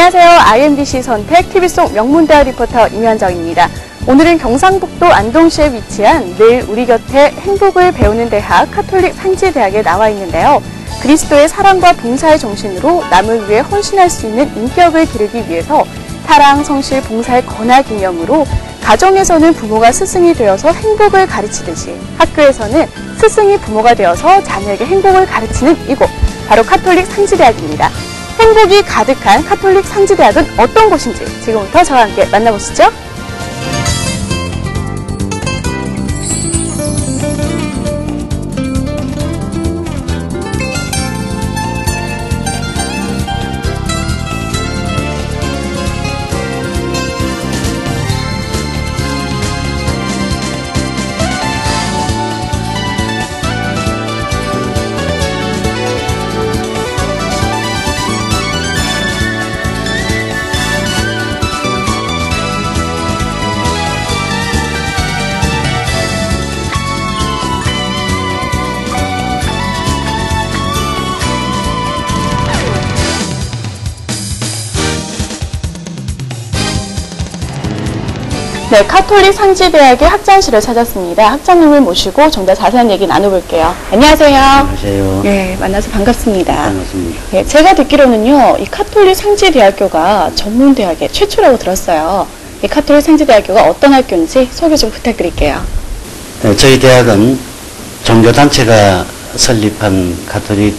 안녕하세요. IMBC 선택 TV송 명문대학 리포터 임현정입니다. 오늘은 경상북도 안동시에 위치한 늘 우리 곁에 행복을 배우는 대학 카톨릭 상지대학에 나와 있는데요. 그리스도의 사랑과 봉사의 정신으로 남을 위해 헌신할 수 있는 인격을 기르기 위해서 사랑, 성실, 봉사의 권하 기념으로 가정에서는 부모가 스승이 되어서 행복을 가르치듯이 학교에서는 스승이 부모가 되어서 자녀에게 행복을 가르치는 이곳 바로 카톨릭 상지대학입니다. 행복이 가득한 카톨릭 상지대학은 어떤 곳인지 지금부터 저와 함께 만나보시죠. 네, 카톨릭 상지대학의 학장실을 찾았습니다. 학장님을 모시고 좀더 자세한 얘기 나눠볼게요. 안녕하세요. 안녕하세요. 네, 만나서 반갑습니다. 반갑습니다. 네, 제가 듣기로는요, 이 카톨릭 상지대학교가 전문대학의 최초라고 들었어요. 이 카톨릭 상지대학교가 어떤 학교인지 소개 좀 부탁드릴게요. 네, 저희 대학은 종교단체가 설립한 가톨릭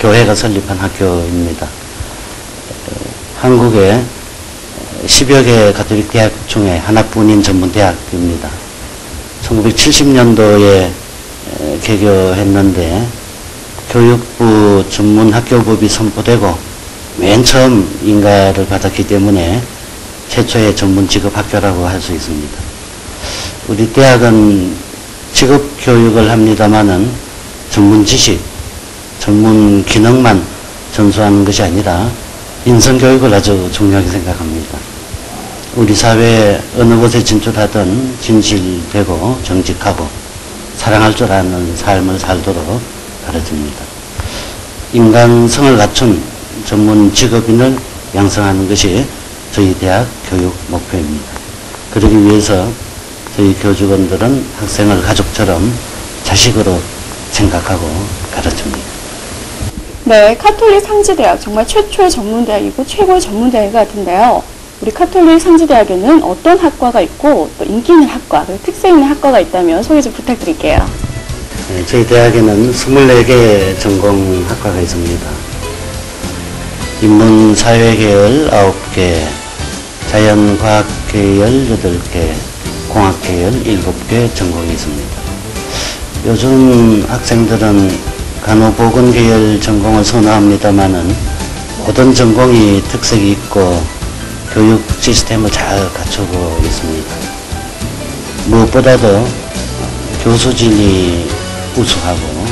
교회가 설립한 학교입니다. 어, 한국의 10여 개 가톨릭 대학 중에 하나뿐인 전문대학입니다. 1970년도에 개교했는데 교육부 전문학교법이 선포되고 맨 처음 인가를 받았기 때문에 최초의 전문 직업 학교라고 할 수 있습니다. 우리 대학은 직업 교육을 합니다만은 전문 지식, 전문 기능만 전수하는 것이 아니라 인성 교육을 아주 중요하게 생각합니다. 우리 사회에 어느 곳에 진출하든 진실되고 정직하고 사랑할 줄 아는 삶을 살도록 가르칩니다. 인간성을 갖춘 전문 직업인을 양성하는 것이 저희 대학 교육 목표입니다. 그러기 위해서 저희 교직원들은 학생을 가족처럼 자식으로 생각하고 가르칩니다. 네, 카톨릭 상지대학 정말 최초의 전문대학이고 최고의 전문대학 같은데요. 우리 카톨릭 상지대학에는 어떤 학과가 있고 또 인기 있는 학과, 특색 있는 학과가 있다면 소개 좀 부탁드릴게요. 네, 저희 대학에는 24개 전공 학과가 있습니다. 인문 사회 계열 9개, 자연 과학 계열 8개, 공학 계열 7개 전공이 있습니다. 요즘 학생들은 간호보건 계열 전공을 선호합니다만은 모든 전공이 특색이 있고 교육 시스템을 잘 갖추고 있습니다. 무엇보다도 교수진이 우수하고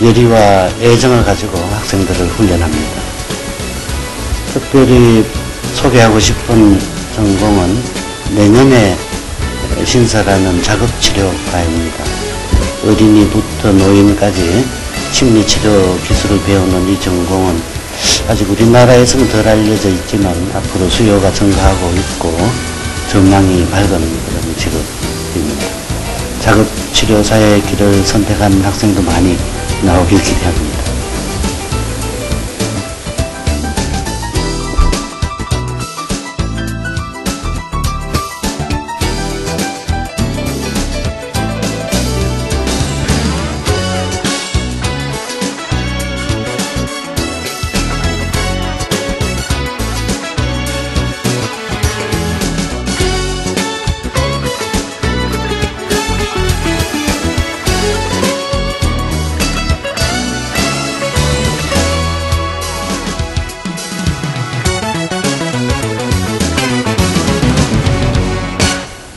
열의와 애정을 가지고 학생들을 훈련합니다. 특별히 소개하고 싶은 전공은 내년에 신설하는 작업치료과입니다. 어린이부터 노인까지 심리치료 기술을 배우는 이 전공은 아직 우리나라에서는 덜 알려져 있지만 앞으로 수요가 증가하고 있고 전망이 밝은 그런 직업입니다. 작업치료사의 길을 선택한 학생도 많이 나오길 기대합니다.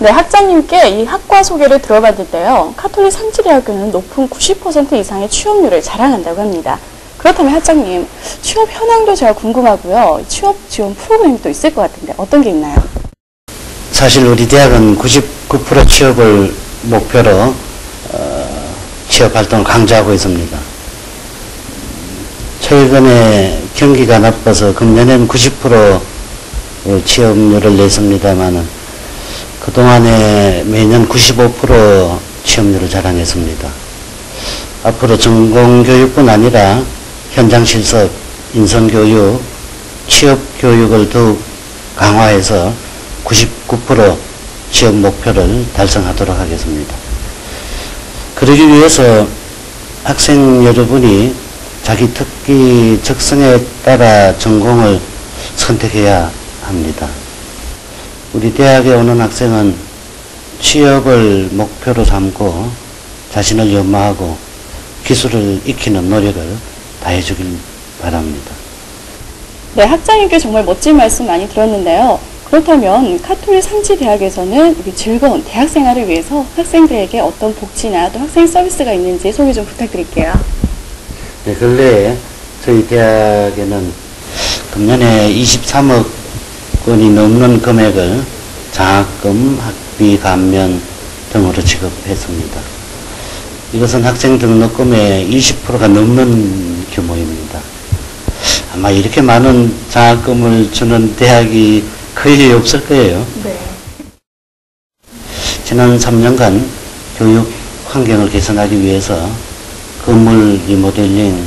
네, 학장님께 이 학과 소개를 들어봤는데요. 카톨릭 상지대학교는 높은 90% 이상의 취업률을 자랑한다고 합니다. 그렇다면 학장님, 취업 현황도 제가 궁금하고요. 취업 지원 프로그램이 또 있을 것 같은데 어떤 게 있나요? 사실 우리 대학은 99% 취업을 목표로 어, 취업 활동을 강조하고 있습니다. 최근에 경기가 나빠서 금년엔 90% 취업률을 냈습니다만은 그동안에 매년 95% 취업률을 자랑했습니다. 앞으로 전공교육뿐 아니라 현장 실습, 인성교육, 취업교육을 더욱 강화해서 99% 취업 목표를 달성하도록 하겠습니다. 그러기 위해서 학생 여러분이 자기 특기 적성에 따라 전공을 선택해야 합니다. 우리 대학에 오는 학생은 취업을 목표로 삼고 자신을 연마하고 기술을 익히는 노력을 다해주길 바랍니다. 네, 학장님께 정말 멋진 말씀 많이 들었는데요. 그렇다면 카톨릭 상지대학에서는 우리 즐거운 대학 생활을 위해서 학생들에게 어떤 복지나 또 학생 서비스가 있는지 소개 좀 부탁드릴게요. 네, 근래에 저희 대학에는 금년에 23억 원이 넘는 금액을 장학금, 학비 감면 등으로 지급했습니다. 이것은 학생 등록금의 20%가 넘는 규모입니다. 아마 이렇게 많은 장학금을 주는 대학이 거의 없을 거예요. 네. 지난 3년간 교육 환경을 개선하기 위해서 건물 리모델링,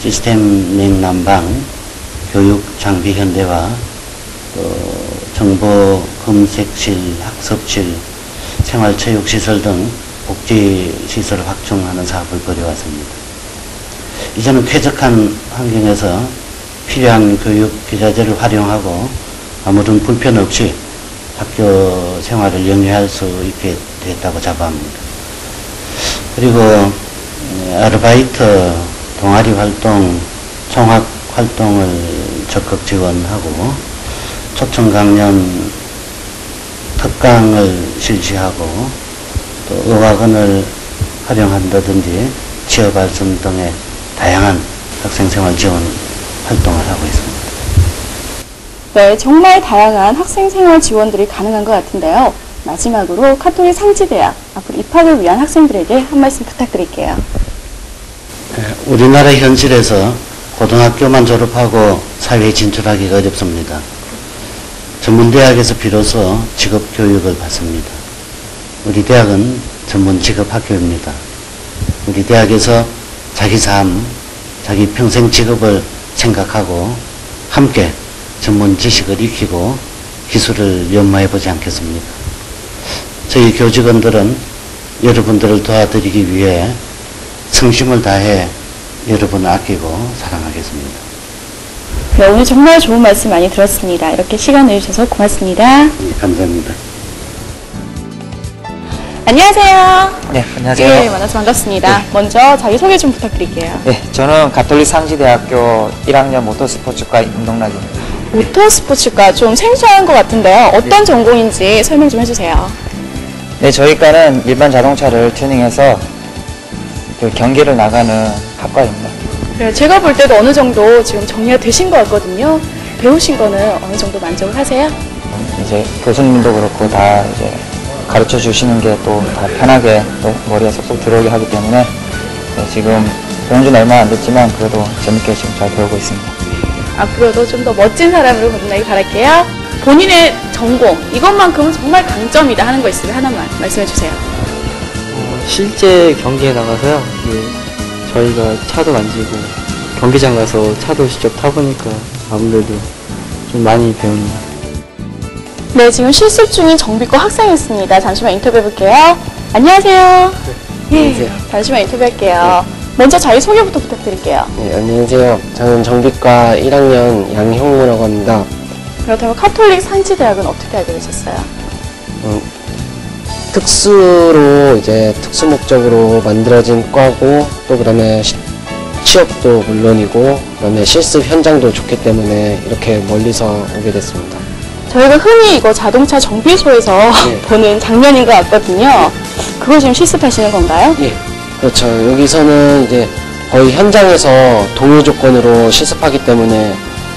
시스템 냉난방, 교육 장비 현대화, 또 정보 검색실, 학습실, 생활체육시설 등 복지시설을 확충하는 사업을 벌여왔습니다. 이제는 쾌적한 환경에서 필요한 교육 기자재를 활용하고 아무런 불편 없이 학교 생활을 영위할 수 있게 됐다고 자부합니다. 그리고 어, 아르바이트, 동아리 활동, 종합 활동을 적극 지원하고 초청 강연, 특강을 실시하고 또 의학원을 활용한다든지 취업 발전 등의 다양한 학생생활 지원 활동을 하고 있습니다. 네, 정말 다양한 학생 생활 지원들이 가능한 것 같은데요. 마지막으로 카톨릭 상지대학 앞으로 입학을 위한 학생들에게 한 말씀 부탁드릴게요. 예, 우리나라 현실에서 고등학교만 졸업하고 사회에 진출하기가 어렵습니다. 전문대학에서 비로소 직업 교육을 받습니다. 우리 대학은 전문 직업 학교입니다. 우리 대학에서 자기 삶, 자기 평생 직업을 생각하고 함께 전문 지식을 익히고 기술을 연마해 보지 않겠습니까? 저희 교직원들은 여러분들을 도와드리기 위해 성심을 다해 여러분을 아끼고 사랑하겠습니다. 네, 오늘 정말 좋은 말씀 많이 들었습니다. 이렇게 시간 내주셔서 고맙습니다. 예, 감사합니다. 안녕하세요. 네, 안녕하세요. 예, 만나서 반갑습니다. 먼저 자기소개 좀 부탁드릴게요. 네, 저는 가톨릭 상지대학교 1학년 모터스포츠과 임동락입니다. 모터스포츠과 좀 생소한 것 같은데요. 어떤 전공인지 설명 좀 해주세요. 네, 저희과는 일반 자동차를 튜닝해서 그 경기를 나가는 학과입니다. 네, 제가 볼 때도 어느 정도 지금 정리가 되신 것 같거든요. 배우신 거는 어느 정도 만족을 하세요? 이제 교수님도 그렇고 다 이제 가르쳐 주시는 게 또 다 편하게 또 머리에 쏙쏙 들어오게 하기 때문에 네, 지금 배운 지는 얼마 안 됐지만 그래도 재밌게 지금 잘 배우고 있습니다. 앞으로도 좀 더 멋진 사람으로 거듭나길 바랄게요. 본인의 전공, 이것만큼은 정말 강점이다 하는 거 있으면 하나만 말씀해 주세요. 어, 실제 경기에 나가서요. 그 저희가 차도 만지고 경기장 가서 차도 직접 타보니까 아무래도 좀 많이 배웁니다. 네, 지금 실습 중인 정비과 학생이었습니다. 잠시만 인터뷰해 볼게요. 안녕하세요. 예, 안녕하세요. 잠시만 인터뷰할게요. 먼저 자기 소개부터 부탁드릴게요. 네, 안녕하세요. 저는 정비과 1학년 양형무라고 합니다. 그렇다면 카톨릭 상지대학은 어떻게 알게 되셨어요? 음, 특수로 이제 특수 목적으로 만들어진 과고 또 그다음에 시- 취업도 물론이고 그다음에 실습 현장도 좋기 때문에 이렇게 멀리서 오게 됐습니다. 저희가 흔히 이거 자동차 정비소에서 네. 보는 장면인 것 같거든요. 그걸 지금 실습하시는 건가요? 예, 그렇죠. 여기서는 이제 거의 현장에서 동일 조건으로 실습하기 때문에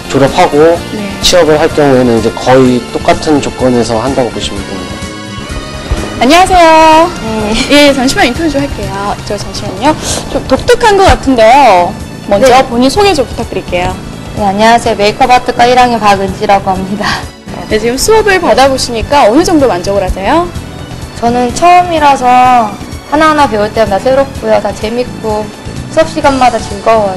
졸업하고 네. 취업을 할 경우에는 이제 거의 똑같은 조건에서 한다고 보시면 됩니다. 안녕하세요. 예, 잠시만 인터뷰 좀 할게요. 저 잠시만요. 좀 독특한 것 같은데요. 먼저 네. 본인 소개 좀 부탁드릴게요. 네, 안녕하세요. 메이크업 아트과 1학년 박은지라고 합니다. 네, 지금 수업을 받아보시니까 어느 정도 만족을 하세요? 저는 처음이라서 하나하나 배울 때마다 새롭고요. 다 재밌고 수업 시간마다 즐거워요.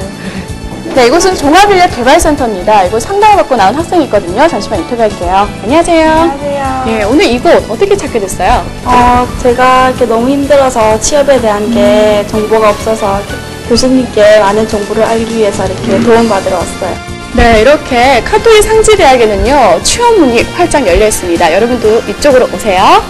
네, 이곳은 종합인력 개발센터입니다. 이곳 상담을 받고 나온 학생이 있거든요. 잠시만 인터뷰할게요. 안녕하세요. 안녕하세요. 네, 오늘 이곳 어떻게 찾게 됐어요? 어, 제가 이렇게 너무 힘들어서 취업에 대한 게 정보가 없어서 교수님께 많은 정보를 알기 위해서 이렇게 도움받으러 왔어요. 네, 이렇게 카톨릭 상지대학에는요, 취업 문이 활짝 열려 있습니다. 여러분도 이쪽으로 오세요.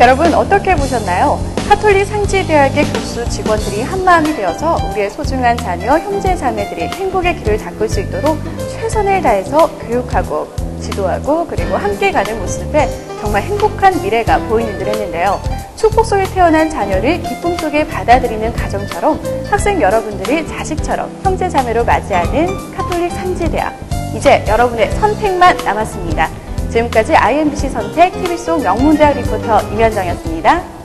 여러분 어떻게 보셨나요? 카톨릭 상지대학의 교수 직원들이 한마음이 되어서 우리의 소중한 자녀, 형제, 자매들이 행복의 길을 닦을 수 있도록 최선을 다해서 교육하고 지도하고 그리고 함께 가는 모습에 정말 행복한 미래가 보이는 듯 했는데요. 축복 속에 태어난 자녀를 기쁨 속에 받아들이는 가정처럼 학생 여러분들이 자식처럼 형제, 자매로 맞이하는 카톨릭 상지대학. 이제 여러분의 선택만 남았습니다. 지금까지 IMBC 선택 TV송 명문대학 리포터 임현정이었습니다.